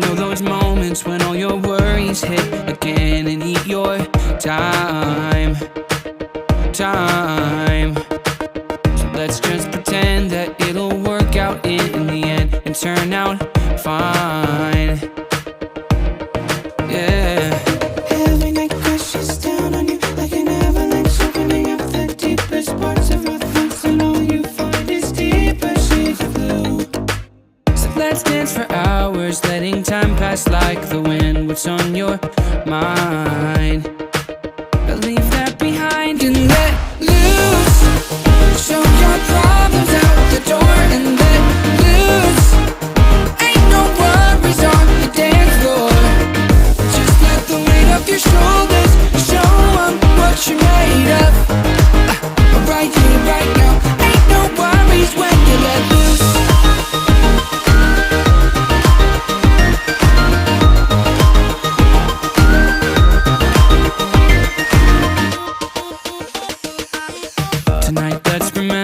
know those moments when all your worries hit again and eat your time, time. So let's just pretend that it'll work out in, in the end and turn out fine. let's dance for hours, letting time pass like the wind. What's on your mind? tonight. Let's remember.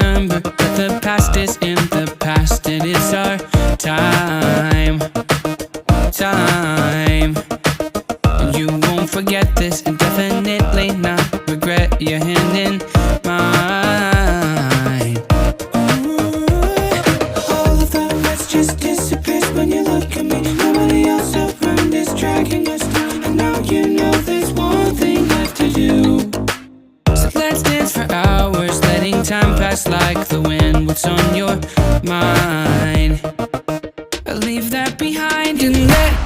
like the wind. What's on your mind? I leave that behind and let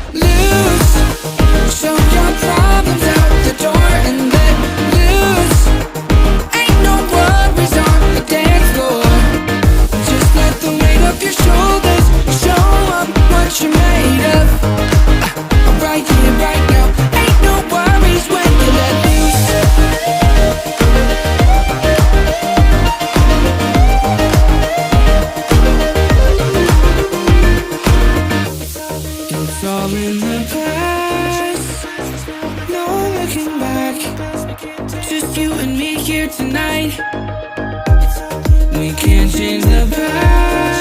looking back. Just you and me here tonight. We can't change the past.